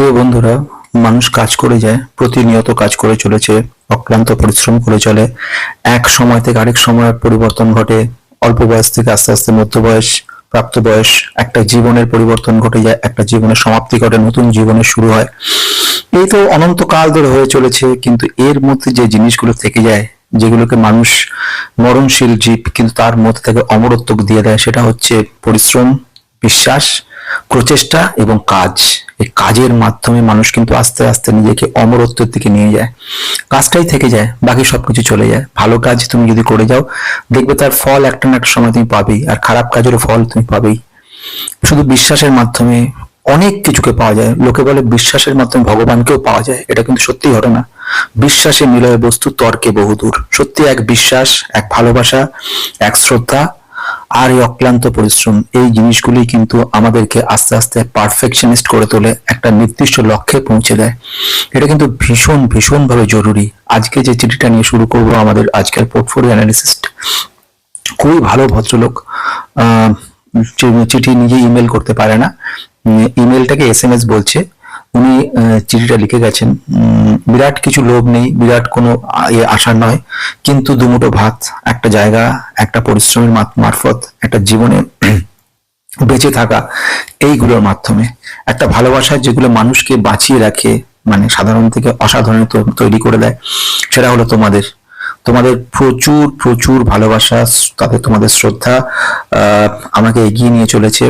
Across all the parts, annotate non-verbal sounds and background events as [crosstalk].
প্রিয় বন্ধুরা, মানুষ কাজ করে যায়, প্রতিনিয়ত কাজ করে চলেছে, অক্লান্ত পরিশ্রম করে চলে। এক সময় থেকে আরেক সময়ের পরিবর্তন ঘটে, অল্প বয়স থেকে আস্তে আস্তে মধ্য বয়স প্রাপ্ত বয়স, একটা জীবনের পরিবর্তন ঘটে যায়, একটা জীবনের সমাপ্তি ঘটে, নতুন জীবনের শুরু হয়। এই তো অনন্তকাল ধরে হয়ে চলেছে, কিন্তু এর মধ্যে যে জিনিসগুলো থেকে যায়, যেগুলোকে মানুষ মরণশীল জীব, কিন্তু তার মধ্যে থেকে অমরত্ব দিয়ে দেয়, সেটা হচ্ছে পরিশ্রম, বিশ্বাস, প্রচেষ্টা এবং কাজ। এই কাজের মাধ্যমে মানুষ কিন্তু আস্তে আস্তে নিজেকে অমরত্বের দিকে নিয়ে যায়। কাজটাই থেকে যায়, বাকি সবকিছু চলে যায়। ভালো কাজ তুমি যদি করে যাও, দেখবে তার ফল একটা না একটা সময় তুমি পাবেই, আর খারাপ কাজেরও ফল তুমি পাবেই। শুধু বিশ্বাসের মাধ্যমে অনেক কিছুকে পাওয়া যায়। লোকে বলে বিশ্বাসের মাধ্যমে ভগবানকেও পাওয়া যায়, এটা কিন্তু সত্যি ঘটনা। বিশ্বাসে মিলয় বস্তু তর্কে বহুদূর। সত্যি এক বিশ্বাস, এক ভালোবাসা, এক শ্রদ্ধা আর এই অক্লান্ত পরিশ্রম, এই জিনিসগুলি কিন্তু আমাদেরকে আস্তে আস্তে পারফেকশনিস্ট করে তোলে, একটা নির্দিষ্ট লক্ষ্যে পৌঁছে দেয়। এটা কিন্তু ভীষণ ভীষণ ভাবে জরুরি। আজকে যে চিঠিটা নিয়ে শুরু করব আমাদের আজকের পোর্টফোলিও অ্যানালিসিস্ট খুবই ভালো ভদ্রলোক চিঠি নিজে ইমেল করতে পারে না। ইমেলটাকে এস এম এস বলছে উনি চিঠিটা লিখে গেছেন। বিরাট কিছু লোভ নেই, বিরাট কোনো আশা নয়। কিন্তু দুমুটো ভাত, একটা জায়গা, একটা পরিশ্রমের মারফত, একটা জীবনে [clears throat] বেঁচে থাকা, এইগুলোর মাধ্যমে। একটা ভালোবাসা যেগুলো মানুষকে বাঁচিয়ে রাখে মানে সাধারণ থেকে অসাধারণ তৈরি করে দেয়, সেটা হলো তোমাদের। তোমাদের প্রচুর প্রচুর ভালোবাসা, তাদের তোমাদের শ্রদ্ধা আমাকে এগিয়ে নিয়ে চলেছে।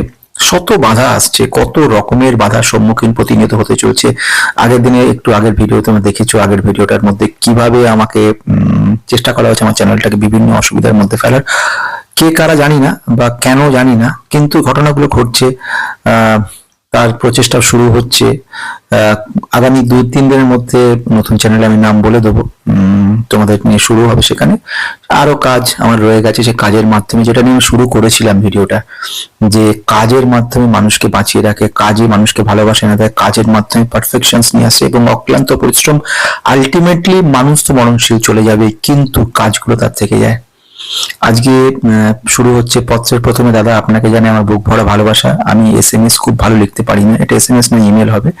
শত বাধা আসছে, কত রকমের বাধার সম্মুখীন প্রতিনিয়ত হতে চলছে। আগের দিনে একটু আগের ভিডিও তোমরা দেখেছ, আগের ভিডিওটার মধ্যে কীভাবে আমাকে চেষ্টা করা হয়েছে আমার চ্যানেলটাকে বিভিন্ন অসুবিধার মধ্যে ফেলার। কে কারা জানি না বা কেন জানি না, কিন্তু ঘটনাগুলো ঘটছে। তার প্রচেষ্টা শুরু হচ্ছে। আগামী দুই, তিন দিনের মধ্যে নতুন চ্যানেলে আমি নাম বলে দেবো। তোমাদের নিয়ে শুরু হবে সেখানে। আরও কাজ আমার রয়ে গেছে সে কাজের মাধ্যমে। যেটা নিয়ে আমি শুরু করেছিলাম ভিডিওটা, যে কাজের মাধ্যমে মানুষকে বাঁচিয়ে রাখে, কাজে মানুষকে ভালোবাসে না দেয়, কাজের মাধ্যমে পারফেকশনস নিয়ে আসে এবং অক্লান্ত পরিশ্রম আলটিমেটলি মানুষ তো মরণশীল চলে যাবে, কিন্তু কাজগুলো তার থেকে যায়। আজকে শুরু হচ্ছে পত্রের প্রথমে। দাদা, আপনাকে জানে আমার বুক ভরা ভালোবাসা। আমি এস এম এস খুব ভালো লিখতে পারি না। এটা এস এম এস না ইমেল হবে।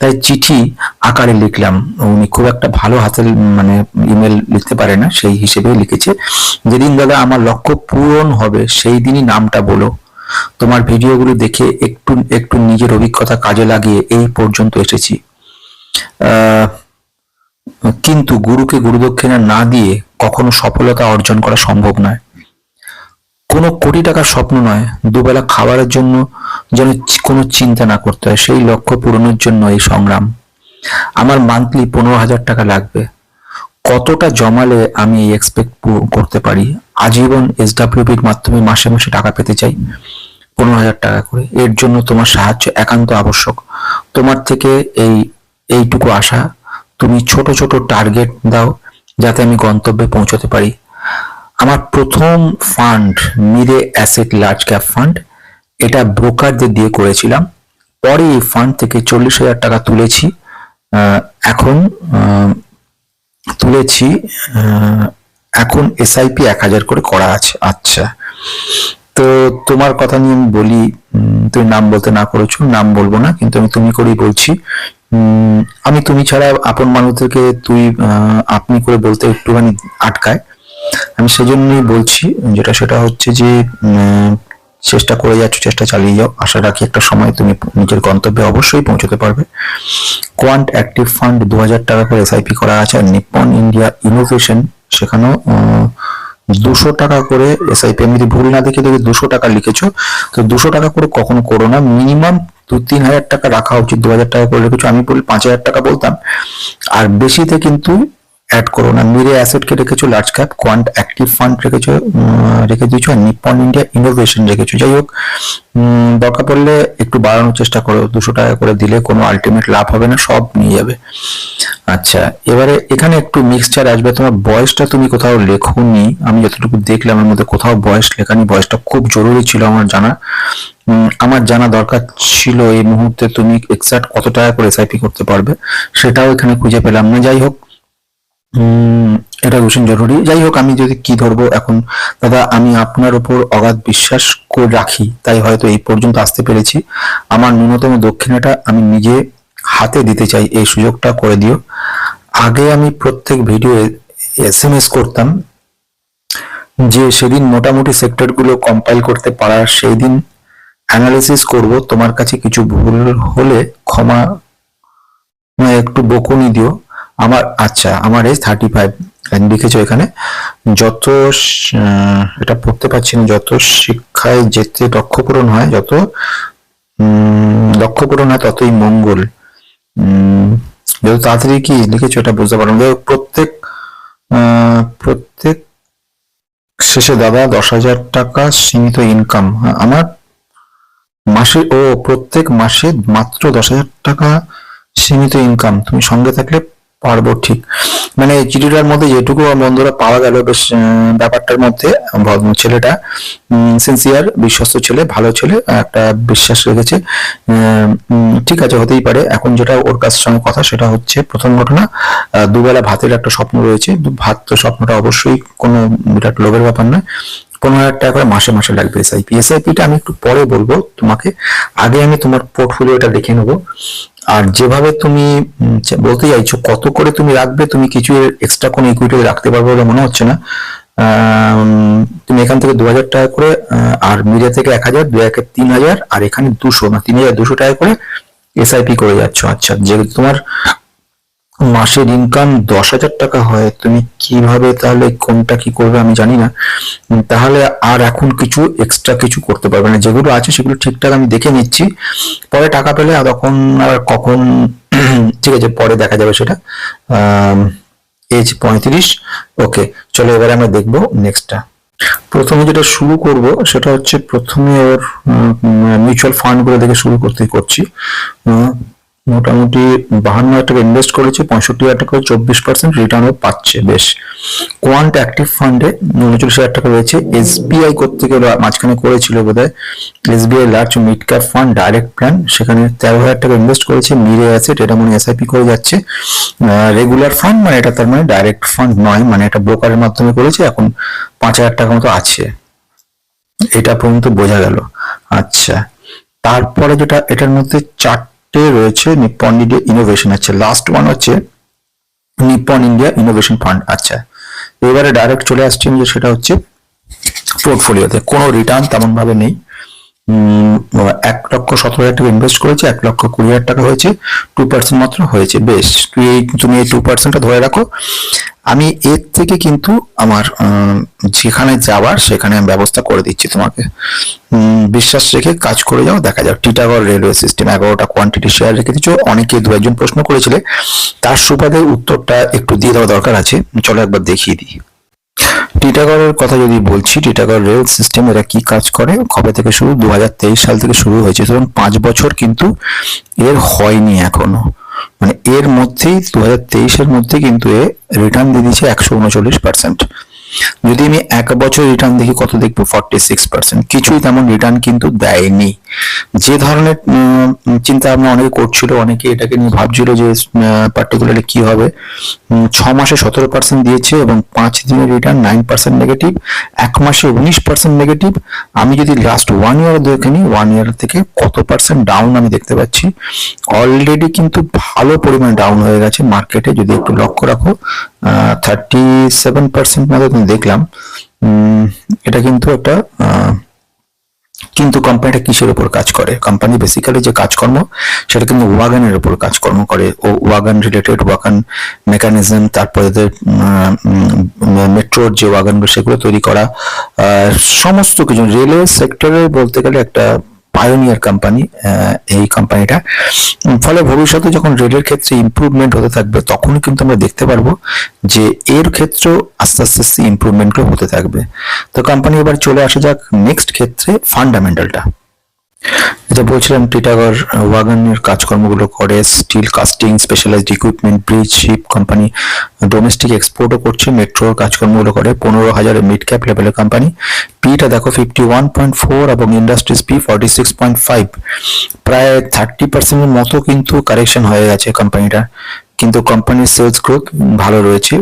তাই চিঠি আকারে লিখলাম। উনি খুব একটা ভালো হাতে মানে ইমেল লিখতে পারে না। সেই হিসেবে লিখেছে। যেদিন দাদা আমার লক্ষ্য পূরণ হবে, সেই দিনই নামটা বলো। তোমার ভিডিওগুলো দেখে একটু একটু নিজের অভিজ্ঞতা কাজে লাগিয়ে এই পর্যন্ত এসেছি। কিন্তু গুরুকে গুরুদক্ষিণা না দিয়ে কখনো সফলতা অর্জন করা সম্ভব নয়। কোনো কোটি টাকার স্বপ্ন নয়, দুবেলা খাবারের জন্য যেন কোনো চিন্তা না করতে হয়, সেই লক্ষ্য পূরণের জন্য এই সংগ্রাম। আমার মান্থলি পনেরো হাজার টাকা লাগবে। কতটা জমালে আমি এই এক্সপেক্ট করতে পারি? আজীবন এসডাব্লিউপির মাধ্যমে মাসে মাসে টাকা পেতে চাই। পনেরো হাজার টাকা করে। এর জন্য তোমার সাহায্য একান্ত আবশ্যক। তোমার থেকে এই, এইটুকু আশা। তুমি ছোট ছোট টার্গেট দাও। যাতে আমি গন্তব্যে পৌঁছতে পারি। আমার প্রথম fund Mirae asset large cap fund এটা ব্রোকারদের দিয়ে করেছিলাম। পরে এই ফান্ড থেকে চল্লিশ হাজার টাকা তুলেছি। এখন তুলেছি এখন এসআইপি এক হাজার করে করা আছে। আচ্ছা। তো তোমার কথা নিয়ে আমি বলি তুমি নাম বলতে না করেছ, নাম বলব না, কিন্তু আমি তুমি করেই বলছি আমি তুমি ছাড়া আপন মানুষদেরকে তুই আপনি করে বলতে একটুখানি আটকায়। আমি সেজন্যই বলছি, যেটা সেটা হচ্ছে যে চেষ্টা করে যাচ্ছ, চেষ্টা চালিয়ে যাও। আশা রাখি একটা সময় তুমি নিজের গন্তব্যে অবশ্যই পৌঁছতে পারবে। কোয়ান্ট অ্যাক্টিভ ফান্ড দু হাজার টাকা করে এসআইপি করা আছে, আর নিপন ইন্ডিয়া ইনোভেশন, সেখানেও দুশো টাকা করে এসআইপি আমি যদি ভুল না দেখে দেখি দুশো টাকা লিখেছো, তো দুশো টাকা করে কখনো করো না, মিনিমাম দু তিন হাজার টাকা রাখা উচিত, দু হাজার টাকা করে রেখেছো, আমি বলি পাঁচ হাজার টাকা বলতাম। আর বেশিতে কিন্তু অ্যাড করো না। মিরে অ্যাসেটকে রেখেছো large cap quant active fund রেখেছো রেখে দিয়েছ, আর নিপন ইন্ডিয়া ইনোভেশন রেখেছো। যাই হোক দরকার পড়লে একটু বাড়ানোর চেষ্টা করো। দুশো টাকা করে দিলে কোনো আলটিমেট লাভ হবে না, সব নিয়ে যাবে। আচ্ছা এবারে এখানে একটু মিক্সচার আসবে। তোমার বয়সটা তুমি কোথাও লেখোনি। আমি যতটুকু দেখলাম, এর মধ্যে কোথাও বয়স লেখানি। বয়সটা খুব জরুরি ছিল আমার জানা। আমার জানা দরকার ছিল এই মুহূর্তে তুমি এক্সাক্ট কত টাকা করে এসআইপি করতে পারবে, সেটাও এখানে খুঁজে পেলাম না। যাই হোক এটা ভীষণ জরুরি। যাই হোক, আমি যদি কি ধরবো এখন, দাদা, আমি আপনার উপর অগাধ বিশ্বাস করে রাখি, তাই হয়তো এই পর্যন্ত আসতে পেরেছি। আমার ন্যূনতম দক্ষিণাটা আমি নিজে হাতে দিতে চাই, এই সুযোগটা করে দিও। আগে আমি প্রত্যেক ভিডিও এস এম এস করতাম যে সেদিন মোটামুটি সেক্টরগুলো কম্পাইল করতে পারার সেই দিন অ্যানালিসিস করব, তোমার কাছে কিছু ভুল হলে ক্ষমা একটু বকুনি দিও। আমার আচ্ছা আমার এজ থার্টি ফাইভ লিখেছো এখানে, যত এটা পড়তে পারছি না, যত শিক্ষায় যেতে লক্ষ্য পূরণ হয়, যত লক্ষ্য পূরণ হয় ততই মঙ্গল। যত তাড়াতাড়ি কি লিখেছো এটা বুঝতে পারলাম। প্রত্যেক প্রত্যেক শেষে দাদা দশ হাজার টাকা সীমিত ইনকাম আমার মাসে, ও প্রত্যেক মাসে মাত্র দশ হাজার টাকা সীমিত ইনকাম তুমি সঙ্গে থাকলে পারব ঠিক। মানে চিঠিটার মধ্যে যেটুকু বন্ধুরা পাওয়া গেল বেশ ব্যাপারটার মধ্যে, ভদ্র ছেলেটা সিনসিয়ার বিশ্বস্ত ছেলে, ভালো ছেলে, একটা বিশ্বাস রেখেছে। ঠিক আছে, হতেই পারে। এখন যেটা ওর কাছ সঙ্গে কথা, সেটা হচ্ছে প্রথম ঘটনা দুবেলা ভাতের একটা স্বপ্ন রয়েছে। ভাত তো স্বপ্নটা অবশ্যই কোনো বিরাট লোভের ব্যাপার নয়। পনেরো হাজার টাকা করে মাসে মাসে লাগবে এসআইপি এসআইপিটা আমি একটু পরে বলব তোমাকে। আগে আমি তোমার পোর্টফোলিওটা দেখে নেব। আর যেভাবে তুমি বলতে চাইছো কত করে তুমি রাখবে, তুমি কিছু এক্সট্রা কোনো ইকুইটি রাখতে পারবে বলে মনে হচ্ছে না। তুমি এখান থেকে দু হাজার টাকা করে আর মিডিয়া থেকে এক হাজার দু একে তিন হাজার আর এখানে দুশো, না তিন হাজার দুশো টাকা করে এসআইপি করে যাচ্ছ। আচ্ছা যেহেতু তোমার মাসের ইনকাম দশ হাজার টাকা হয়, তুমি কীভাবে তাহলে কোনটা কি করবে আমি জানি না। তাহলে আর এখন কিছু এক্সট্রা কিছু করতে পারবে না। যেগুলো আছে সেগুলো ঠিকঠাক আমি দেখে নিচ্ছি। পরে টাকা পেলে আর তখন আর কখন, [clears throat] ঠিক আছে, পরে দেখা যাবে সেটা। এজ পঁয়ত্রিশ। ওকে চলো এবারে আমরা দেখব নেক্সটটা প্রথমে যেটা শুরু করব, সেটা হচ্ছে প্রথমে ওর মিউচুয়াল ফান্ডগুলো দেখে শুরু করতে করছি। মোটামুটি বাহান্ন হাজার টাকা ইনভেস্ট করেছে, পঁয়ষট্টি হাজার টাকা চব্বিশ পার্সেন্ট রিটার্নও পাচ্ছে, বেশ। কোয়ান্ট অ্যাক্টিভ ফান্ডে উনচল্লিশ হাজার টাকা রয়েছে। এসবিআই করতে গেলে মাঝখানে করেছিল বোধ হয় SBI large mid cap fund direct plan সেখানে তেরো হাজার টাকা ইনভেস্ট করেছে মিরে অ্যাসেট এটা মানে এসআইপি করে যাচ্ছে। রেগুলার ফান্ড মানে এটা তার মানে ডাইরেক্ট ফান্ড নয় মানে এটা ব্রোকারের মাধ্যমে করেছে, এখন পাঁচ হাজার টাকা মতো আছে। এটা পর্যন্ত বোঝা গেল। আচ্ছা তারপরে যেটা, এটার মধ্যে চারটে রয়েছে নিপ্পন ইন্ডিয়া ইনোভেশন আছে লাস্ট ওয়ান হচ্ছে নিপ্পন ইন্ডিয়া ইনোভেশন ফান্ড আচ্ছা। এবারে ডাইরেক্ট চলে আসছি যে সেটা হচ্ছে পোর্টফোলিওতে কোনো রিটার্ন তেমন ভাবে নেই এক লক্ষ সতেরো হাজার টাকা ইনভেস্ট করেছে, এক লক্ষ কুড়ি হাজার টাকা হয়েছে টু পার্সেন্ট মাত্র হয়েছে। বেশ তুই তুমি এই টু পার্সেন্টটা ধরে রাখো। আমি এর থেকে কিন্তু আমার যেখানে যাওয়ার সেখানে আমি ব্যবস্থা করে দিচ্ছি তোমাকে। বিশ্বাস রেখে কাজ করে যাও, দেখা যাক টিটাগড় রেলওয়ে সিস্টেম এগারোটা কোয়ান্টিটি শেয়ার রেখে দিচ্ছ অনেকে দু একজন প্রশ্ন করেছিলে, তার সুবাদে উত্তরটা একটু দিয়ে দেওয়া দরকার আছে। চলো একবার দেখিয়ে দিই। টিটাগড়ের কথা যদি বলছি টিটাগড় রেল সিস্টেম এরা কি কাজ করে? কবে থেকে শুরু? দু হাজার তেইশ সাল থেকে শুরু হয়েছে। ধরুন, পাঁচ বছর কিন্তু এর হয়নি এখনও। মানে এর মধ্যেই দু হাজার তেইশের মধ্যে কিন্তু এ রিটার্ন দিয়ে দিয়েছে একশো উনচল্লিশ পার্সেন্ট যদি আমি এক বছর রিটার্ন দেখি, কত দেখব? ফর্টি সিক্স পার্সেন্ট কিছুই তেমন রিটার্ন কিন্তু দেয়নি। যে ধরনের চিন্তা ভাবনা অনেকে করছিল, অনেকে এটাকে নিয়ে ভাবছিল যে পার্টিকুলারলি কি হবে? ছ মাসে সতেরো পার্সেন্ট দিয়েছে এবং পাঁচ দিনের রিটার্ন নাইন পার্সেন্ট নেগেটিভ এক মাসে উনিশ পার্সেন্ট নেগেটিভ আমি যদি লাস্ট ওয়ান ইয়ার দেখে নিই ওয়ান ইয়ার থেকে কত পার্সেন্ট ডাউন আমি দেখতে পাচ্ছি। অলরেডি কিন্তু ভালো পরিমাণ ডাউন হয়ে গেছে মার্কেটে যদি একটু লক্ষ্য রাখো। থার্টি সেভেন পার্সেন্ট মতো দেখলাম। এটা কিন্তু একটা কিন্তু কোম্পানিটা কিসের উপর কাজ করে? কোম্পানি বেসিক্যালি যে কাজকর্ম, সেটা কিন্তু ওয়াগানের উপর কাজকর্ম করে। ও ওয়াগান রিলেটেড ওয়াগান মেকানিজম তারপরে মেট্রোর যে ওয়াগানগুলো সেগুলো তৈরি করা সমস্ত কিছু। রেলওয়ে সেক্টরে বলতে গেলে একটা পায়োনিয়ার কোম্পানি এই কোম্পানিটা ফলে ভবিষ্যতে যখন রেলের ক্ষেত্রে ইম্প্রুভমেন্ট হতে থাকবে, তখনই কিন্তু আমরা দেখতে পারব যে এর ক্ষেত্রেও আস্তে আস্তে আস্তে ইম্প্রুভমেন্টগুলো হতে থাকবে। তো কোম্পানি এবার চলে আসা যাক নেক্সট ক্ষেত্রে ফান্ডামেন্টালটা যেটা বলছিলাম টিটাগর ওয়াগনের কাজকর্মগুলো করে steel casting specialized equipment bridge ship company domestic এক্সপোর্টও করছে মেট্রোর কাজকর্মগুলো করে, পনেরো হাজারের মিড ক্যাপ লেভেলের কোম্পানি পিটা দেখো ফিফটি ওয়ান পয়েন্ট ফোর এবং industries P forty six point five প্রায় থার্টি পার্সেন্টের মতো কিন্তু কারেকশন হয়ে গেছে কোম্পানিটার কিন্তু কোম্পানির সেলস গ্রোথ ভালো রয়েছে।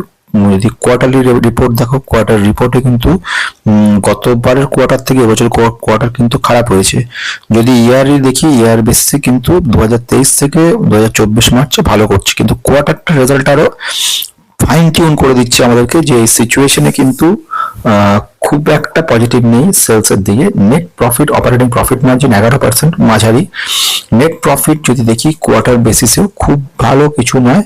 যদি কোয়ার্টারলি রিপোর্ট দেখো কোয়ার্টার রিপোর্টে কিন্তু গতবারের কোয়ার্টার থেকে এবছর কোয়ার্টার কিন্তু খারাপ হয়েছে। যদি ইয়ারলি দেখি ইয়ার বেসিসে কিন্তু দু হাজার তেইশ থেকে দু হাজার চব্বিশ মার্চে ভালো করছে। কিন্তু কোয়ার্টারটা রেজাল্ট আরও ফাইন টিউন করে দিচ্ছে আমাদেরকে যে এই সিচুয়েশনে কিন্তু খুব একটা পজিটিভ নেই সেলস এর দিকে। Net profit operating profit margin এগারো পার্সেন্ট মাঝারি। নেট প্রফিট যদি দেখি কোয়ার্টার বেসিসেও খুব ভালো কিছু নয়।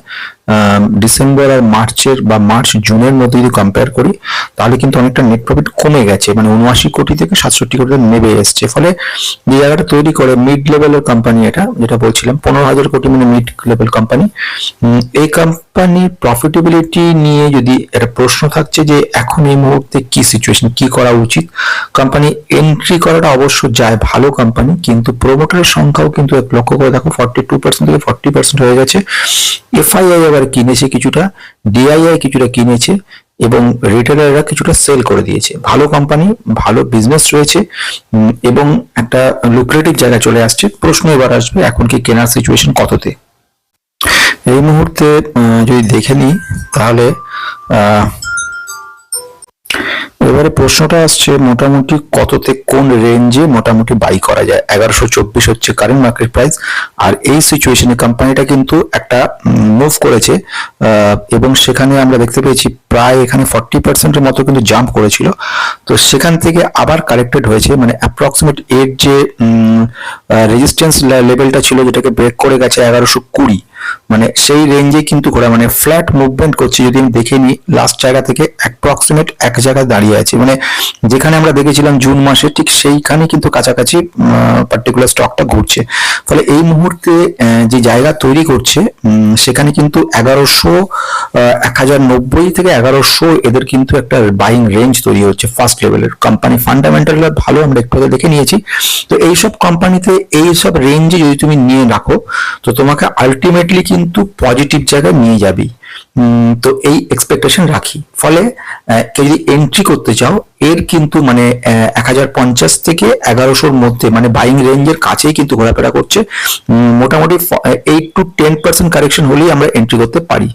ডিসেম্বর আর মার্চের বা মার্চ জুনের মধ্যে যদি কম্পেয়ার করি, তাহলে কিন্তু অনেকটা নেট প্রফিট কমে গেছে। মানে উনআশি কোটি থেকে সাতষট্টি কোটি নেমে এসছে। ফলে যে জায়গাটা তৈরি করে মিড লেভেলের কোম্পানি এটা, যেটা বলছিলাম, পনেরো হাজার কোটি মানে মিড লেভেল কোম্পানি এই কোম্পানি প্রফিটেবিলিটি নিয়ে যদি একটা প্রশ্ন থাকছে যে এখন এই মুহূর্তে কি সিচুয়েশন কি করা উচিত? কোম্পানি এন্ট্রি করাটা অবশ্য যায় ভালো কোম্পানি কিন্তু প্রোমোটারের সংখ্যাও কিন্তু এক লক্ষ্য করে। দেখো ফর্টি টু পার্সেন্ট থেকে ফর্টি পার্সেন্ট হয়ে গেছে। এফআইআই আবার কিনেছে কিছুটা ডিআইআই কিছুটা কিনেছে, এবং রিটেলাররা কিছুটা সেল করে দিয়েছে। ভালো কোম্পানি ভালো বিজনেস রয়েছে এবং একটা লুক্রেটিভ জায়গায় চলে আসছে। প্রশ্ন এবার আসবে, এখন কি কেনার সিচুয়েশন কততে? এই মুহূর্তে যদি দেখে নিই, তাহলে এবারে প্রশ্নটা আসছে মোটামুটি কততে কোন রেঞ্জে মোটামুটি বাই করা যায়? এগারোশো চব্বিশ হচ্ছে কারেন্ট মার্কেট প্রাইস আর এই সিচুয়েশনে কোম্পানিটা কিন্তু একটা মুভ করেছে এবং সেখানে আমরা দেখতে পেয়েছি প্রায় এখানে ফর্টি পার্সেন্টের মতো কিন্তু জাম্প করেছিল। তো সেখান থেকে আবার কারেক্টেড হয়েছে মানে অ্যাপ্রক্সিমেট এর যে রেজিস্ট্যান্স লেভেলটা ছিল যেটাকে ব্রেক করে গেছে এগারোশো কুড়ি মানে সেই রেঞ্জে কিন্তু ঘোরা মানে ফ্ল্যাট মুভমেন্ট করছে যদি আমি দেখে নিই লাস্ট জায়গা থেকে অ্যাপ্রক্সিমেট এক জায়গায় দাঁড়িয়ে আছে। মানে যেখানে আমরা দেখেছিলাম জুন মাসে ঠিক সেইখানে কিন্তু কাছাকাছি পার্টিকুলার স্টকটা ঘুরছে। ফলে এই মুহূর্তে যে জায়গা তৈরি করছে সেখানে কিন্তু এগারোশো এক হাজার নব্বই থেকে এগারোশো এদের কিন্তু একটা বাইং রেঞ্জ তৈরি হচ্ছে ফার্স্ট লেভেলের কোম্পানি ফান্ডামেন্টাল ভালো, আমরা একটু দেখে নিয়েছি। তো এইসব কোম্পানিতে এইসব রেঞ্জে যদি তুমি নিয়ে রাখো, তো তোমাকে আলটিমেটলি কিন্তু পজিটিভ জায়গায় নিয়ে যাবি। তো এই এক্সপেকটেশন রাখি। ফলে কেউ যদি এন্ট্রি করতে চাও, এর কিন্তু মানে এক হাজার পঞ্চাশ থেকে এগারোশোর মধ্যে মানে বাইং রেঞ্জের কাছেই কিন্তু ঘোরাফেরা করছে। মোটামুটি eight to ten percent correction হলেই আমরা এন্ট্রি করতে পারি।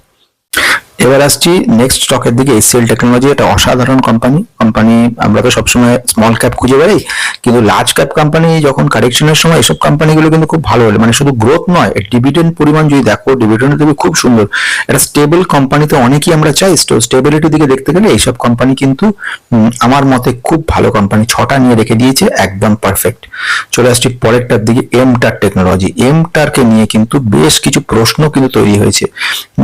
এবার আসছি নেক্সট স্টকের দিকে এসএল টেকনোলজি এটা অসাধারণ কোম্পানি কোম্পানি আমরা তো সবসময় স্মল ক্যাপ খুঁজে বেড়াই, কিন্তু লার্জ ক্যাপ কোম্পানি যখন কারেকশনের সময় এসব কোম্পানিগুলো কিন্তু খুব ভালো হলো। মানে শুধু গ্রোথ নয় ডিভিডেন্ড পরিমাণ যদি দেখো ডিভিডেন্ড দেবে খুব সুন্দর। এটা স্টেবল কোম্পানিতে অনেকেই আমরা চাই স্টেবিলিটির দিকে দেখতে গেলে এইসব কোম্পানি কিন্তু আমার মতে খুব ভালো কোম্পানি ছটা নিয়ে রেখে দিয়েছে, একদম পারফেক্ট চলে আসছি পরেরটার দিকে এমটার টেকনোলজি এম এমটারকে নিয়ে কিন্তু বেশ কিছু প্রশ্ন কিন্তু তৈরি হয়েছে।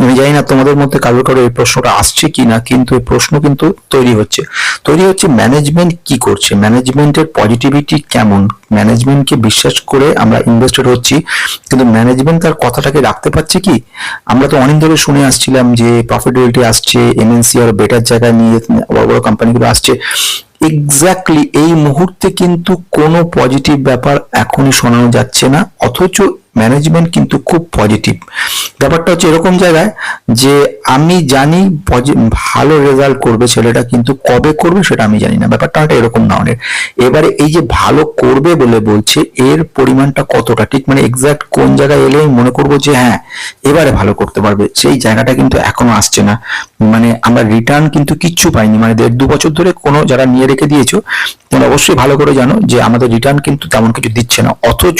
আমি জানি না তোমাদের মধ্যে কারোর কারও এই প্রশ্নটা আসছে কি না কিন্তু এই প্রশ্ন কিন্তু তৈরি হচ্ছে। তৈরি হচ্ছে ম্যানেজমেন্ট কি করছে? ম্যানেজমেন্টের পজিটিভিটি কেমন? ম্যানেজমেন্টকে বিশ্বাস করে আমরা ইনভেস্টেড হচ্ছি, কিন্তু ম্যানেজমেন্ট তার কথাটাকে রাখতে পারছে কি? আমরা তো অনেক ধরে শুনে আসছিলাম যে প্রফিটেবিলিটি আসছে এমএনসি আর বেটার জায়গায় নিয়ে বড় বড় কোম্পানিগুলো আসছে। এক্স্যাক্টলি এই মুহূর্তে কিন্তু কোনো পজিটিভ ব্যাপার এখনই শোনানো যাচ্ছে না, অথচ ম্যানেজমেন্ট কিন্তু খুব পজিটিভ ব্যাপারটা হচ্ছে এরকম জায়গায় যে আমি জানি ভালো রেজাল্ট করবে ছেলেটা, কিন্তু কবে করবে সেটা আমি জানি না। ব্যাপারটা অনেকটা এরকম ধরনের এবারে এই যে ভালো করবে বলে বলছে, এর পরিমাণটা কতটা? ঠিক মানে এক্সাক্ট কোন জায়গায় এলে আমি মনে করব যে হ্যাঁ এবারে ভালো করতে পারবে। সেই জায়গাটা কিন্তু এখনও আসছে না। মানে আমরা রিটার্ন কিন্তু কিচ্ছু পাইনি। মানে দেড় দু বছর ধরে কোনো যারা নিয়ে রেখে দিয়েছ, তোমরা অবশ্যই ভালো করে জানো যে আমাদের রিটার্ন কিন্তু তেমন কিছু দিচ্ছে না। অথচ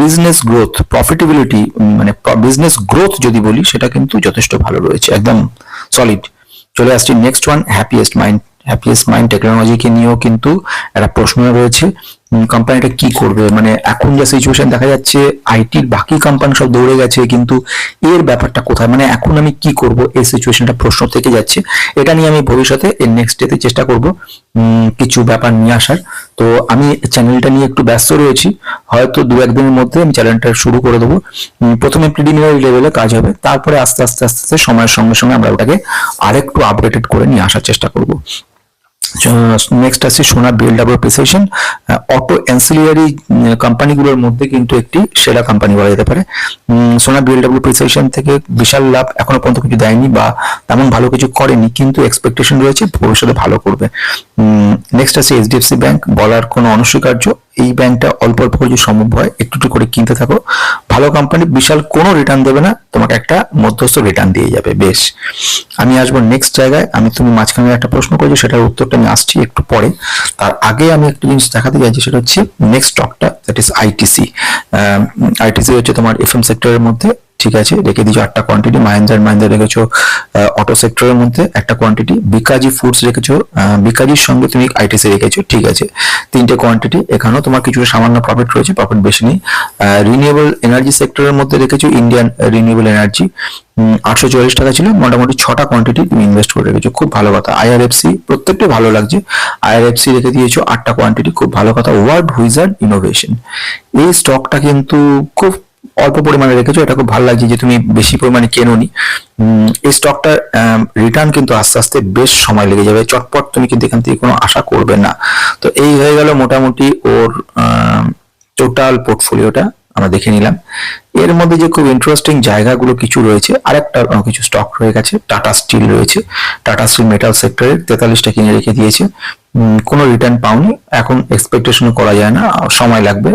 বিজনেস গ্রোথ প্রফিটেবিলিটি মানে বিজনেস গ্রোথ যদি বলি, সেটা কিন্তু যথেষ্ট ভালো রয়েছে, একদম সলিড চলে আসছি next one happiest mind happiest mind টেকনোলজিকে নিয়েও কিন্তু একটা প্রশ্ন রয়েছে। কোম্পানিটা কি করবে? মানে এখন যা সিচুয়েশন দেখা যাচ্ছে আইটির বাকি কোম্পানি সব দৌড়ে গেছে, কিন্তু এর ব্যাপারটা কোথায়? মানে এখন আমি কি করব? এই সিচুয়েশনটা প্রশ্ন থেকে যাচ্ছে। এটা নিয়ে আমি ভবিষ্যতে এর নেক্সট ডেতে চেষ্টা করব কিছু ব্যাপার নিয়ে আসার। তো আমি চ্যানেলটা নিয়ে একটু ব্যস্ত রয়েছি। হয়তো দু একদিনের মধ্যে আমি চ্যানেলটা শুরু করে দেবো। প্রথমে প্রিলিমিনারি লেভেলে কাজ হবে। তারপরে আস্তে আস্তে আস্তে আস্তে সময়ের সঙ্গে সঙ্গে আমরা ওটাকে আরেকটু আপডেটেড করে নিয়ে আসার চেষ্টা করব। নেক্সট আছে সোনা বিএলডাব্লিউ প্রিসেশন অটো অ্যান্সিলিয়ারি কোম্পানিগুলোর মধ্যে কিন্তু একটি সেরা কোম্পানি বলা যেতে পারে। সোনা বিএলডাব্লিউ প্রিসেশন থেকে বিশাল লাভ এখনও পর্যন্ত কিছু দেয়নি বা তেমন ভালো কিছু করেনি, কিন্তু এক্সপেকটেশন রয়েছে ভবিষ্যতে ভালো করবে। নেক্সট আছে এইচডিএফসি ব্যাংক বলার কোনো অনস্বীকার্য। এই ব্যাংকটা অল্প অল্প করে যদি সম্ভব হয়, একটু একটু করে কিনতে থাকো। ভালো কোম্পানি বিশাল কোনো রিটার্ন দেবে না, তোমাকে একটা মধ্যস্থ রিটার্ন দিয়ে যাবে, বেশ। আমি আসব নেক্সট জায়গায়, আমি তুমি মাঝখানে একটা প্রশ্ন করেছ, সেটার উত্তরটা আমি আসছি একটু পরে। তার আগে আমি একটা জিনিস দেখাতে চাইছি, সেটা হচ্ছে নেক্সট স্টকটা দ্যাট ইজ আইটিসি আইটিসি হচ্ছে তোমার এফএম সেক্টরের মধ্যে। ঠিক আছে? রেখে দিয়েছ আটটা কোয়ান্টিটি মাহিন্দ্রা মাহিন্দ্রা রেখেছো অটো সেক্টরের মধ্যে একটা কোয়ান্টিটি বিকাজি ফুডস রেখেছো বিকাজির সঙ্গে তুমি আইটিসি রেখেছো, ঠিক আছে? তিনটে কোয়ান্টিটি এখানেও তোমার কিছু সামান্য প্রফিট রয়েছে প্রফিট বেশি নেই। রিনিউয়েবল এনার্জি সেক্টরের মধ্যে রেখেছো ইন্ডিয়ান রিনিউয়েবল এনার্জি আটশো চল্লিশ টাকা ছিল, মোটামুটি ছটা কোয়ান্টিটি তুমি ইনভেস্ট করে রেখেছো, খুব ভালো কথা। আইআরএফসি প্রত্যেকটা ভালো লাগছে। আইআরএফসি রেখে দিয়েছ আটটা কোয়ান্টিটি খুব ভালো কথা। ওয়ার্ড হুইজার্ড ইনোভেশন এই স্টকটা কিন্তু খুব অল্প পরিমাণে রেখেছো, এটা খুব ভালো লাগছে যে তুমি বেশি পরিমাণে কেনোনি। এই স্টকটার রিটার্ন কিন্তু আস্তে আস্তে বেশ সময় লেগে যাবে। চটপট তুমি কিন্তু এখান থেকে কোনো আশা করবে না। তো এই হয়ে গেল মোটামুটি ওর টোটাল পোর্টফোলিওটা আমরা দেখে নিলাম। এর মধ্যে যে খুব ইন্টারেস্টিং জায়গাগুলো কিছু রয়েছে আরেকটা কিছু স্টক রয়ে গেছে টাটা স্টিল রয়েছে। টাটা স্টিল মেটাল সেক্টরের তেতাল্লিশটা কিনে রেখে দিয়েছে। কোনো রিটার্ন পাওনি। এখন এক্সপেকটেশন করা যায় না। সময় লাগবে।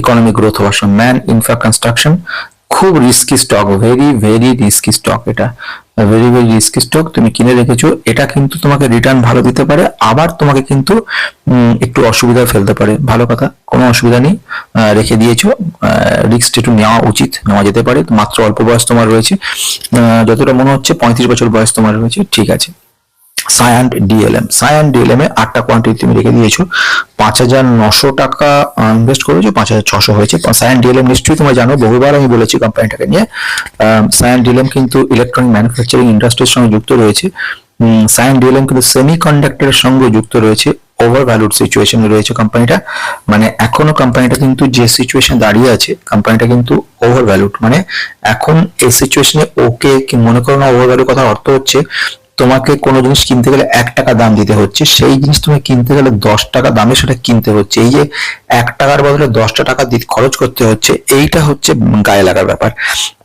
ইকোনমিক গ্রোথ হওয়ার সময়। ম্যান ইনফ্রা কনস্ট্রাকশন খুব risky stock very very risky stock এটা। ভেরি ভেরি রিস্কি স্টক তুমি কিনে রেখেছো। এটা কিন্তু তোমাকে রিটার্ন ভালো দিতে পারে। আবার তোমাকে কিন্তু একটু অসুবিধায় ফেলতে পারে। ভালো কথা, কোনো অসুবিধা নেই। রেখে দিয়েছ। রিস্ক একটু নেওয়া উচিত, নেওয়া যেতে পারে। মাত্র অল্প বয়স তোমার রয়েছে। যতটা মনে হচ্ছে, পঁয়ত্রিশ বছর বয়স তোমার রয়েছে। ঠিক আছে। সায়ান্ট ডিএলএম সায়ান্ট ডিএলএম এ আটটা কোয়ান্টিটি তুমি রেখে দিয়েছ। পাঁচ হাজার নশো টাকা ইনভেস্ট করেছ, পাঁচ হাজার ছশো হয়েছে। সায়ান্ট ডিএলএম নিশ্চয়ই তোমরা জানো, বহুবার আমি বলেছি কোম্পানিটাকে নিয়ে। সায়ান্ট ডিএলএম কিন্তু ইলেকট্রনিক ম্যানুফ্যাকচারিং ইন্ডাস্ট্রির সঙ্গে যুক্ত রয়েছে। সায়ান্ট ডিএলএম কিন্তু সেমি কন্ডাক্টরের সঙ্গে যুক্ত রয়েছে। ওভার ভ্যালুড সিচুয়েশনে রয়েছে কোম্পানিটা মানে এখনও কোম্পানিটা কিন্তু যে সিচুয়েশন দাঁড়িয়ে আছে কোম্পানিটা কিন্তু ওভার ভ্যালুড মানে এখন এই সিচুয়েশনে ওকে কি মনে করো না ওভার ভ্যালু কথা অর্থ হচ্ছে তোমাকে কোনো জিনিস কিনতে গেলে এক টাকা দাম দিতে হচ্ছে, সেই জিনিস তুমি কিনতে গেলে দশ টাকা দামে সেটা কিনতে হচ্ছে। এই যে এক টাকার বদলে দশটা টাকা খরচ করতে হচ্ছে, এইটা হচ্ছে গায়ে লাগার ব্যাপার।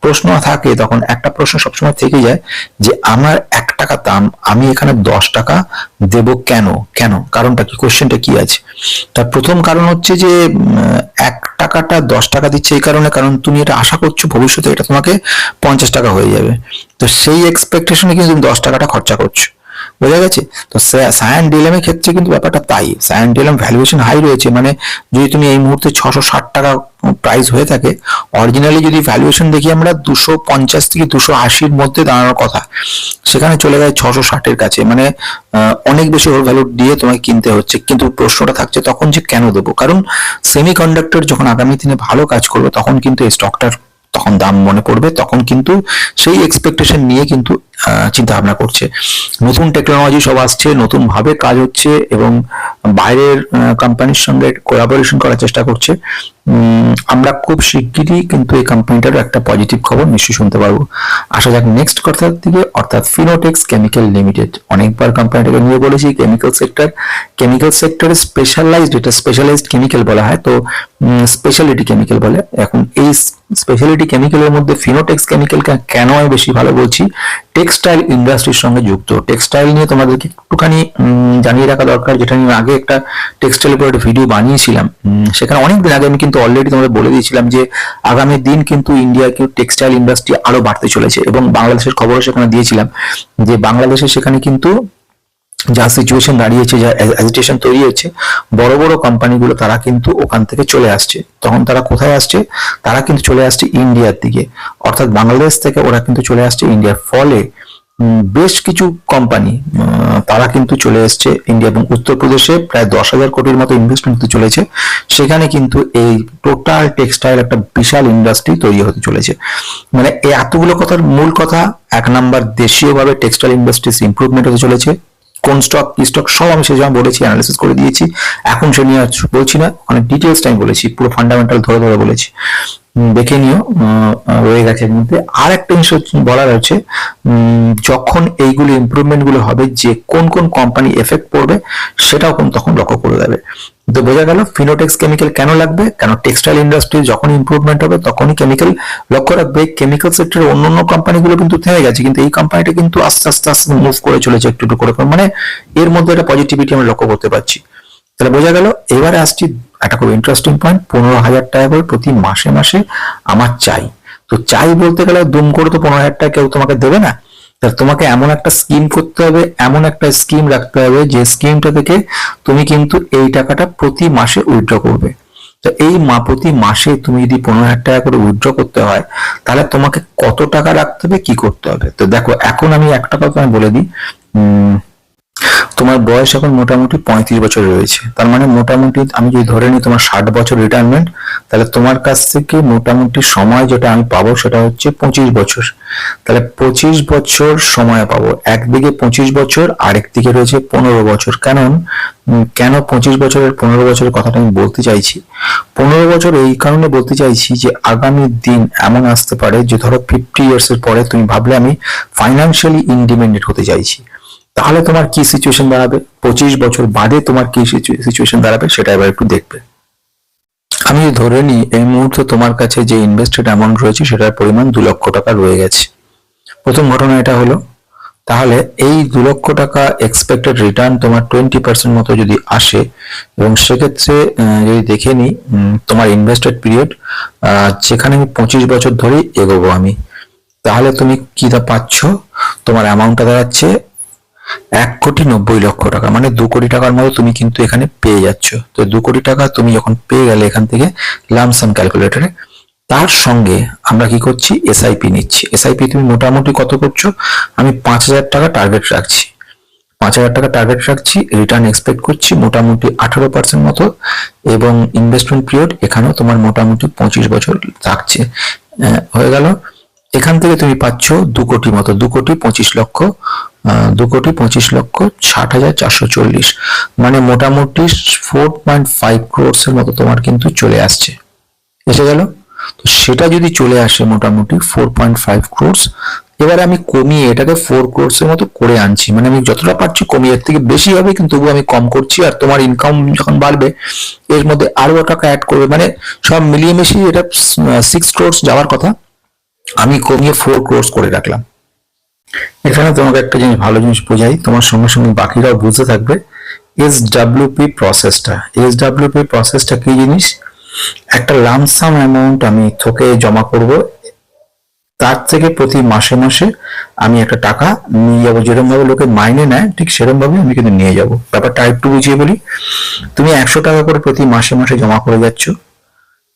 প্রশ্ন থাকে, তখন একটা প্রশ্ন সবসময় থেকে যায় যে, আমার এক টাকা দাম, আমি এখানে দশ টাকা দেব কেন? কেন? কারণটা কি? কোশ্চেনটা কি আছে? তার প্রথম কারণ হচ্ছে যে এক টাকাটা দশ টাকা দিচ্ছে এই কারণে, কারণ তুমি এটা আশা করছ ভবিষ্যতে এটা তোমাকে পঞ্চাশ টাকা হয়ে যাবে। তো সেই এক্সপেকটেশনে কিন্তু তুমি দশ টাকাটা খরচা করছ। বোঝা গেছে? তো সায়ান ডিএলএম এর ক্ষেত্রে কিন্তু ব্যাপারটা তাই। সায়ান ডিএলএম ভ্যালুয়েশন হাই রয়েছে মানে যদি তুমি এই মুহূর্তে ছশো ষাট টাকা প্রাইস হয়ে থাকে অরিজিনালি যদি ভ্যালুয়েশন দেখি আমরা দুশো পঞ্চাশ থেকে দুশো আশির মধ্যে দাঁড়ানোর কথা, সেখানে চলে যায় ছশো ষাটের কাছে। মানে অনেক বেশি ওর ভ্যালু দিয়ে তোমাকে কিনতে হচ্ছে। কিন্তু প্রশ্নটা থাকছে তখন যে কেন দেবো? কারণ সেমি কন্ডাক্টর যখন আগামী দিনে ভালো কাজ করবে, তখন কিন্তু এই স্টকটার তখন দাম মনে পড়বে তখন কিন্তু সেই এক্সপেকটেশন নিয়ে কিন্তু চিন্তা ভাবনা করছে। নতুন টেকনোলজি সব আসছে নতুন ভাবে কাজ হচ্ছে এবং বাইরের কোম্পানির সঙ্গে কোলাবোরেশন করার চেষ্টা করছে। আমরা খুব শিগগিরই কিন্তু এই কোম্পানিটারও একটা পজিটিভ খবর নিশ্চয়ই শুনতে পারব। আসা যাক নেক্সট কথার দিকে, অর্থাৎ ফিনোটেক্স কেমিক্যাল লিমিটেড অনেকবার কোম্পানিটাকে নিয়ে বলেছি কেমিক্যাল সেক্টর কেমিক্যাল সেক্টরে স্পেশালাইজড এটা স্পেশালাইজড কেমিক্যাল বলা হয়, তো স্পেশালিটি কেমিক্যাল বলে। এখন এই স্পেশালিটি কেমিক্যালের মধ্যে ফিনোটেক্স কেমিক্যাল কেন আমি বেশি ভালো বলছি টেক্সটাইল ইন্ডাস্ট্রির সঙ্গে যুক্ত। টেক্সটাইল নিয়ে তোমাদেরকে একটুখানি জানিয়ে রাখা দরকার। যেটা নিয়ে আগে একটা টেক্সটাইল উপর একটা ভিডিও বানিয়েছিলাম। সেখানে অনেক দিন আগে আমি কিন্তু অলরেডি তোমাদের বলে দিয়েছিলাম যে, আগামী দিন কিন্তু ইন্ডিয়া কিন্তু টেক্সটাইল ইন্ডাস্ট্রি আরও বাড়তে চলেছে এবং বাংলাদেশের খবরও সেখানে দিয়েছিলাম যে, বাংলাদেশে সেখানে কিন্তু যা সিচুয়েশন দাঁড়িয়েছে, যা অ্যাজিটেশন তৈরি হচ্ছে বড় বড় কোম্পানিগুলো তারা কিন্তু ওখান থেকে চলে আসছে। তখন তারা কোথায় আসছে? তারা কিন্তু চলে আসছে ইন্ডিয়ার দিকে। অর্থাৎ বাংলাদেশ থেকে ওরা কিন্তু চলে আসছে ইন্ডিয়ার ফলে বেশ কিছু কোম্পানি তারা কিন্তু চলে এসছে ইন্ডিয়া এবং উত্তরপ্রদেশে। প্রায় দশ হাজার কোটির মতো ইনভেস্টমেন্ট হতে চলেছে। সেখানে কিন্তু এই টোটাল টেক্সটাইল একটা বিশাল ইন্ডাস্ট্রি তৈরি হতে চলেছে। মানে এই এতগুলো কথার মূল কথা, এক নাম্বার দেশীয়ভাবে টেক্সটাইল ইন্ডাস্ট্রিজ ইমপ্রুভমেন্ট হতে চলেছে। কোন স্টক কি স্টক সব আমি সেই সময় বলেছি অ্যানালিসিস করে দিয়েছি। এখন সে নিয়ে বলছি না, অনেক ডিটেলস আমি বলেছি, পুরো ফান্ডামেন্টাল ধরে ধরে বলেছি। দেখে নিও রয়ে গেছে মধ্যে। আর একটা জিনিস হচ্ছে বলার আছে যখন এইগুলো ইমপ্রুভমেন্টগুলো হবে, যে কোন কোন কোম্পানি এফেক্ট পড়বে, সেটাও কোন তখন লক্ষ্য করে দেবে তো বোঝা গেল ফিনোটেক্স কেমিক্যাল কেন লাগবে? কেন টেক্সটাইল ইন্ডাস্ট্রি যখন ইমপ্রুভমেন্ট হবে, তখনই কেমিক্যাল লক্ষ্য রাখবে। কেমিক্যাল সেক্টরের অন্য অন্য কোম্পানিগুলো কিন্তু থেমে গেছে, কিন্তু এই কোম্পানিটা কিন্তু আস্তে আস্তে আস্তে মুভ করে চলেছে একটু একটু করে। মানে এর মধ্যে একটা পজিটিভিটি আমরা লক্ষ্য করতে পারছি। তাহলে বোঝা গেল, এবারে আসছি একটা খুব ইন্টারেস্টিং পয়েন্ট পনেরো হাজার টাকা করে প্রতি মাসে মাসে আমার চাই। তো চাই বলতে গেলে দুম করে তো পনেরো হাজার টাকা কেউ তোমাকে দেবে না। তোমাকে এমন একটা স্কিম করতে হবে, এমন একটা স্কিম রাখতে হবে যে স্কিমটা থেকে তুমি কিন্তু এই টাকাটা প্রতি মাসে উইথড্র করবে। তো এই মা, প্রতি মাসে তুমি যদি পনেরো হাজার টাকা করে উইথড্র করতে হয়, তাহলে তোমাকে কত টাকা রাখতে হবে, কি করতে হবে? তো দেখো, এখন আমি একটা কথা আমি বলে দিই। তোমার বয়স এখন মোটামুটি পঁয়ত্রিশ বছর রয়েছে। তার মানে মোটামুটি আমি যদি ধরে নিই তোমার ষাট বছর রিটায়ারমেন্ট তাহলে তোমার কাছ থেকে মোটামুটি সময় যেটা আমি পাবো সেটা হচ্ছে পঁচিশ বছর। তাহলে পঁচিশ বছর সময় পাবো। একদিকে পঁচিশ বছর আরেক দিকে রয়েছে পনেরো বছর। কারণ কেন পঁচিশ বছরের পনেরো বছরের কথাটা আমি বলতে চাইছি? পনেরো বছর এই কারণে বলতে চাইছি যে আগামী দিন এমন আসতে পারে যে ধরো ফিফটি ইয়ার্স এর পরে তুমি ভাবলে আমি ফাইন্যান্সিয়ালি ইন্ডিপেন্ডেন্ট হতে চাইছি। তাহলে তোমার কি সিচুয়েশন দাঁড়াবে? পঁচিশ বছর বাদে তোমার কি সিচুয়েশন দাঁড়াবে? সেটা এবার একটু দেখবে। আমি ধরে নিই, এই মুহূর্তে তোমার কাছে যে ইনভেস্টেড অ্যামাউন্ট রয়েছে, সেটার পরিমাণ দু লক্ষ টাকা রয়ে গেছে। প্রথম ঘটনা এটা হলো, তাহলে এই দু লক্ষ টাকা এক্সপেক্টেড রিটার্ন তোমার টোয়েন্টি পার্সেন্ট মতো যদি আসে, এবং সেক্ষেত্রে যদি দেখে নিই তোমার ইনভেস্টেড পিরিয়ড যেখানে আমি পঁচিশ বছর ধরেই এগোবো আমি, তাহলে তুমি কি তা পাচ্ছ? তোমার অ্যামাউন্টটা দাঁড়াচ্ছে এক কোটি নব্বই লক্ষ টাকা মানে দু কোটি টাকার মতো তুমি কিন্তু এখানে পেয়ে যাচ্ছ। তো দু কোটি টাকা তুমি যখন পেয়ে গেলে এখান থেকে লামসাম ক্যালকুলেটরে তার সঙ্গে আমরা কি করছি? এসআইপি নিচ্ছি। এসআইপি তুমি মোটামুটি কত করছ? আমি পাঁচ হাজার টাকা টার্গেট রাখছি। পাঁচ হাজার টাকা টার্গেট রাখছি রিটার্ন এক্সপেক্ট করছি মোটামুটি আঠারো পার্সেন্ট মতো, এবং ইনভেস্টমেন্ট পিরিয়ড এখানেও তোমার মোটামুটি পঁচিশ বছর থাকছে হয়ে গেল। এখান থেকে তুমি পাচ্ছ দু কোটি মতো, দু কোটি পঁচিশ লক্ষ দু কোটি পঁচিশ লক্ষ ষাট হাজার চারশো চল্লিশ। মানে মোটামুটি ফোর পয়েন্ট ফাইভ ক্রোর্স এর মতো তোমার কিন্তু চলে আসছে। এসে গেল? তো সেটা যদি চলে আসে মোটামুটি ফোর পয়েন্ট ফাইভ ক্রোর্স এবারে আমি কমিয়ে এটাকে ফোর ক্রোর্স এর মতো করে আনছি। মানে আমি যতটা পারছি কমিয়ে, এর থেকে বেশি হবে, কিন্তু তবুও আমি কম করছি আর তোমার ইনকাম যখন বাড়বে, এর মধ্যে আরও টাকা অ্যাড করবে। মানে সব মিলিয়ে মিশিয়ে এটা সিক্স ক্রোর্স যাওয়ার কথা। আমি কমিয়ে ফোর ক্রোর্স করে রাখলাম। এখানে তোমাকে একটা জিনিস, ভালো জিনিস বোঝাই। তোমার সঙ্গে সঙ্গে বাকিরাও বুঝতে থাকবে। এস ডাব্লিউপি প্রসেসটা এস ডাব্লিউপি প্রসেসটা কি জিনিস? একটা লামসাম অ্যামাউন্ট আমি থোকে জমা করব। তার থেকে প্রতি মাসে মাসে আমি একটা টাকা নিয়ে যাব। যেরকম ভাবে লোকে মাইনে নেয়, ঠিক সেরকম ভাবে আমি কিন্তু নিয়ে যাব। ব্যাপারটা একটু বুঝিয়ে বলি। তুমি একশো টাকা করে প্রতি মাসে মাসে জমা করে যাচ্ছ।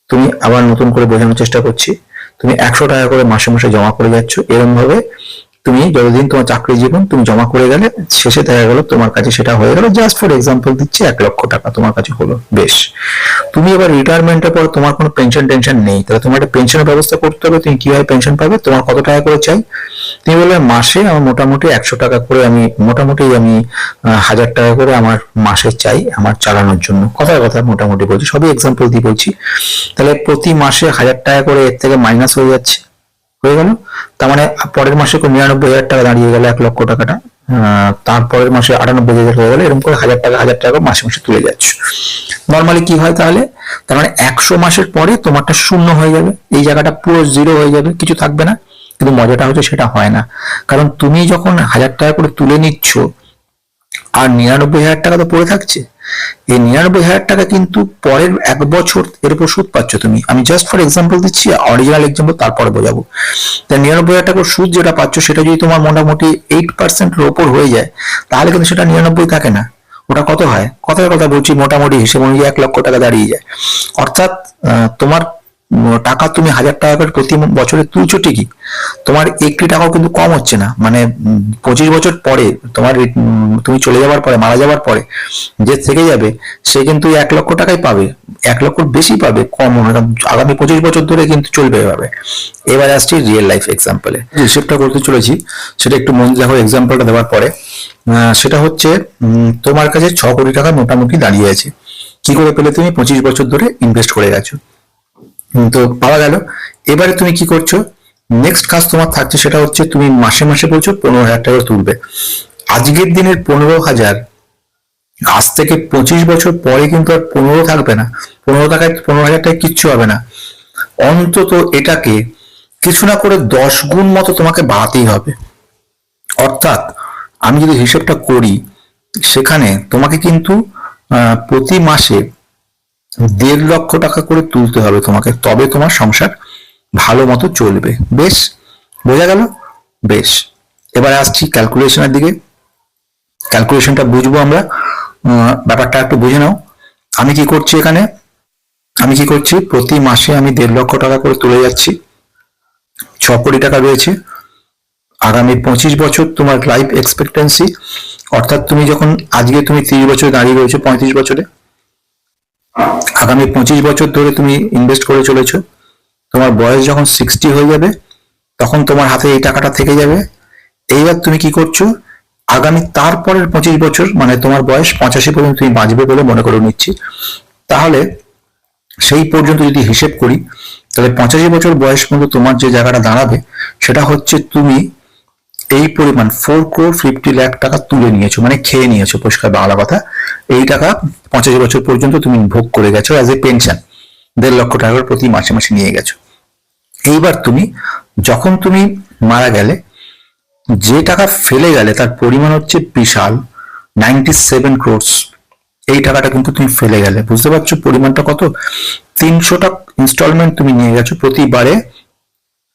তুমি আবার নতুন করে বোঝানোর চেষ্টা করছি। তুমি একশো টাকা করে মাসে মাসে জমা করে যাচ্ছ। এরম ভাবে তুমি যতদিন তোমার চাকরি জীবন তুমি জমা করে গেলে শেষে দেখা গেল তোমার কাছে সেটা হয়ে গেল। জাস্ট ফর এক্সাম্পল দিচ্ছি এক লক্ষ টাকা তোমার কাছে হলো, বেশ। তুমি এবার রিটায়ারমেন্টের পর তোমার কোনো পেনশন টেনশন নেই। তাহলে তোমার একটা পেনশনের ব্যবস্থা করতে হবে, তুমি কীভাবে পেনশন পাবে? তোমার কত টাকা করে চাই? তুমি বলবে, মাসে আমার মোটামুটি একশো টাকা করে আমি, মোটামুটি আমি হাজার টাকা করে আমার মাসে চাই আমার চালানোর জন্য। কথার কথা, মোটামুটি বলছি। সবই এক্সাম্পল দিয়ে বলছি। তাহলে প্রতি মাসে হাজার টাকা করে এর থেকে মাইনাস হয়ে যাচ্ছে। হয়ে গেল। তার মানে পরের মাসে নিরানব্বই হাজার টাকা দাঁড়িয়ে গেল এক লক্ষ টাকাটা। তারপরের মাসে আটানব্বই হাজার হয়ে গেল। এরকম করে হাজার টাকা হাজার টাকা মাসে মাসে তুলে যাচ্ছ। নর্মালি কি হয় তাহলে? তার মানে একশো মাসের পরে তোমারটা শূন্য হয়ে যাবে। এই জায়গাটা পুরো জিরো হয়ে যাবে। কিছু থাকবে না। কিন্তু মজাটা হচ্ছে সেটা হয় না। কারণ তুমি যখন হাজার টাকা করে তুলে নিচ্ছ, আর নিরানব্বই হাজার টাকা তো পড়ে থাকছে এই নিরানব্বই হাজার টাকা কিন্তু পরের এক বছর এর উপর সুদ পাচ্ছ তুমি। আমি জাস্ট ফর এক্সাম্পল দিচ্ছি অরিজিনাল এক্সাম্পল তারপরে বোঝাবো। তাই নিরানব্বই হাজার টাকার সুদ যেটা পাচ্ছ, সেটা যদি তোমার মোটামুটি এইট পার্সেন্টের ওপর হয়ে যায়, তাহলে কিন্তু সেটা নিরানব্বই থাকে না। ওটা কত হয়? কথার কথা বলছি, মোটামুটি হিসেবে অনুযায়ী এক লক্ষ টাকা দাঁড়িয়ে যায়। অর্থাৎ তোমার টাকা তুমি হাজার টাকা করে প্রতি বছরে তুলছো ঠিকই। তোমার একটি টাকাও কিন্তু কম হচ্ছে না। মানে পঁচিশ বছর পরে তোমার তুমি চলে যাওয়ার পরে, মারা যাওয়ার পরে, যে থেকে যাবে, সে কিন্তু এক লক্ষ টাকাই পাবে। এক লক্ষর বেশি পাবে কম আগামী পঁচিশ বছর ধরে কিন্তু চলবে এভাবে। এবার আসছি রিয়েল লাইফ এক্সাম্পলে হিসেবটা করতে চলেছি, সেটা একটু মন দেখো এক্সাম্পলটা দেওয়ার পরে। সেটা হচ্ছে তোমার কাছে ছ কোটি টাকা মোটামুটি দাঁড়িয়ে আছে। কি করে পেলে তুমি? পঁচিশ বছর ধরে ইনভেস্ট করে গেছো। তো পাওয়া গেল। এবারে তুমি কি করছ? নেক্সট কাজ তোমার থাকছে সেটা হচ্ছে তুমি মাসে মাসে বলছো পনেরো হাজার টাকা তুলবে। আজকের দিনের পনেরো হাজার, আজ থেকে পঁচিশ বছর পরে কিন্তু আর পনেরো থাকবে না। পনেরো টাকায়, পনেরো হাজার টাকায় কিচ্ছু হবে না। অন্তত এটাকে কিছু না করে দশ গুণ মতো তোমাকে বাড়াতেই হবে। অর্থাৎ আমি যদি হিসেবটা করি, সেখানে তোমাকে কিন্তু প্রতি মাসে দেড় লক্ষ টাকা করে তুলতে হবে তোমাকে, তবে তোমার সংসার ভালো মতো চলবে। বেশ, বোঝা গেল? বেশ। এবার আসছি ক্যালকুলেশনের দিকে। ক্যালকুলেশনটা বুঝব আমরা। ব্যাপারটা একটু বুঝে নাও। আমি কি করছি এখানে? আমি কি করছি? প্রতি মাসে আমি দেড় লক্ষ টাকা করে তুলে যাচ্ছি। ছ কোটি টাকা রয়েছে। আগামী পঁচিশ বছর তোমার লাইফ এক্সপেক্টেন্সি অর্থাৎ তুমি যখন, আজকে তুমি তিরিশ বছর দাঁড়িয়ে রয়েছে পঁয়ত্রিশ বছরে আগামী পঁচিশ বছর ধরে তুমি ইনভেস্ট করে চলেছ। তোমার বয়স যখন সিক্সটি হয়ে যাবে, তখন তোমার হাতে এই টাকাটা থেকে যাবে। এইবার তুমি কি করছ? আগামী তারপরের পঁচিশ বছর মানে তোমার বয়স পঁচাশি পর্যন্ত তুমি বাঁচবে বলে মনে করে নিচ্ছি। তাহলে সেই পর্যন্ত যদি হিসেব করি, তাহলে পঁচাশি বছর বয়স পর্যন্ত তোমার যে জায়গাটা দাঁড়াবে, সেটা হচ্ছে তুমি এই পরিমাণ ফোর ক্রোর ফিফটি লাখ টাকা তুলে নিয়েছো মানে খেয়ে নিয়েছো, পরিষ্কার বাংলা কথা। এই টাকা পঁচাশি বছর পর্যন্ত তুমি ভোগ করে গেছো অ্যাজ এ পেনশন দেড় লক্ষ টাকার প্রতি মাসে মাসে নিয়ে গেছো। এইবার তুমি, যখন তুমি মারা গেলে, যে টাকা ফেলে গেলে তার পরিমাণ হচ্ছে বিশাল নাইনটি সেভেন ক্রোডস এই টাকাটা কিন্তু তুমি ফেলে গেলে। বুঝতে পারছ পরিমাণটা কত? তিনশোটা ইনস্টলমেন্ট তুমি নিয়ে গেছো প্রতিবারে।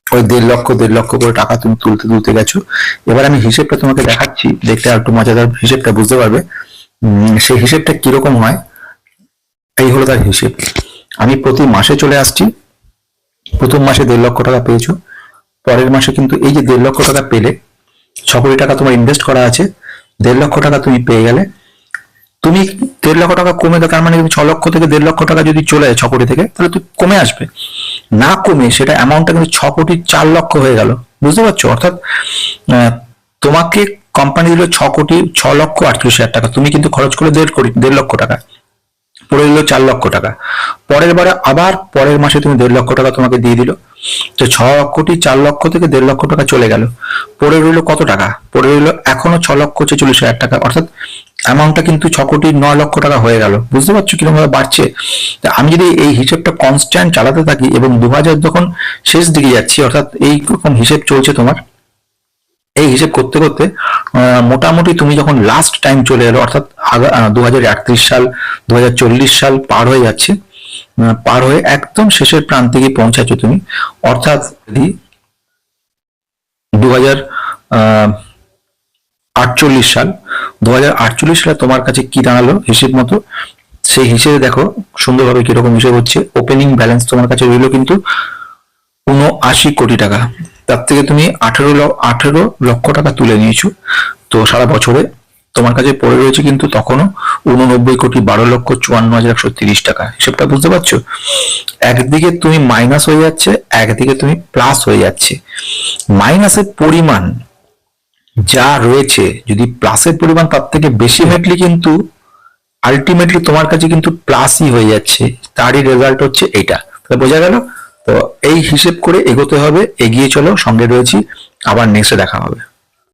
ওই দেড় লক্ষ দেড় লক্ষ করে টাকা তুমি তুলতে তুলতে গেছো। এবার আমি হিসেবটা তোমাকে দেখাচ্ছি, দেখতে আর একটু মজাদার হিসেবটা বুঝতে পারবে। সেই হিসেবটা কীরকম হয়, এই হলো তার হিসেব। আমি প্রতি মাসে চলে আসছি, প্রথম মাসে দেড় লক্ষ টাকা পেয়েছ, পরের মাসে কিন্তু এই যে দেড় লক্ষ টাকা পেলে, ছ কোটি টাকা তোমার ইনভেস্ট করা আছে, দেড় লক্ষ টাকা তুমি পেয়ে গেলে। তুমি দেড় লক্ষ টাকা কমে গেলে তার মানে কিন্তু ছ লক্ষ থেকে দেড় লক্ষ টাকা যদি চলে যায় ছ কোটি থেকে, তাহলে তুমি কমে আসবে। না কমে সেটা অ্যামাউন্টটা কিন্তু ছ কোটি চার লক্ষ হয়ে গেল। বুঝতে পারছ? অর্থাৎ তোমাকে কোম্পানি দিল ছ কোটি ছ লক্ষ আটত্রিশ হাজার টাকা। তুমি কিন্তু খরচ করে দেড় কোটি, দেড় লক্ষ টাকা। পড়ে দিল চার লক্ষ টাকা। পরের বারে আবার পরের মাসে তুমি দেড় লক্ষ টাকা তোমাকে দিয়ে দিল। তো ছ কোটি চার লক্ষ থেকে দেড় লক্ষ টাকা চলে গেল। পড়ে রইল কত টাকা? পড়ে রইল এখনও ছ লক্ষ ছেচল্লিশ হাজার টাকা। অর্থাৎ অ্যামাউন্টটা কিন্তু ছ কোটি নয় লক্ষ টাকা হয়ে গেল। বুঝতে পারছ কীরকম ভাবে বাড়ছে? আমি যদি এই হিসেবটা কনস্ট্যান্ট চালাতে থাকি এবং দু হাজার যখন শেষ দিকে যাচ্ছি, অর্থাৎ এই রকম হিসেব চলছে তোমার? এই হিসেব করতে করতে মোটামুটি তুমি যখন লাস্ট টাইম চলে এলো, অর্থাৎ দু হাজার একত্রিশ সাল দু সাল পার হয়ে যাচ্ছে পার হয়ে একদম শেষের প্রান্তে গিয়ে পৌঁছাচ্ছ তুমি। অর্থাৎ যদি দু হাজার আটচল্লিশ সাল দু হাজার আটচল্লিশ সালে তোমার কাছে কি দাঁড়াল হিসেব মতো? সেই হিসেবে দেখো সুন্দরভাবে কীরকম হিসেব হচ্ছে। ওপেনিং ব্যালেন্স তোমার কাছে রইল কিন্তু উনআশি কোটি টাকা। তার থেকে তুমি আঠেরো আঠেরো লক্ষ টাকা তুলে নিয়েছো। তো সারা বছরে তোমার কাছে পড়ে রয়েছে কিন্তু তখনও উননব্বই কোটি বারো লক্ষ চুয়ান্ন হাজার একশো তিরিশ টাকা। হিসেবটা বুঝতে পারছ? একদিকে তুমি মাইনাস হয়ে যাচ্ছে, একদিকে তুমি প্লাস হয়ে যাচ্ছে। মাইনাসের পরিমাণ যা রয়েছে, যদি প্লাসের পরিমাণ তার থেকে বেশি মেটলি কিন্তু আলটিমেটলি তোমার কাছে কিন্তু প্লাসই হয়ে যাচ্ছে। তারই রেজাল্ট হচ্ছে এটা তাহলে বোঝা গেল? তো এই হিসেব করে এগোতে হবে, এগিয়ে চলো, সঙ্গে রয়েছি। আবার নেক্সটে দেখা হবে।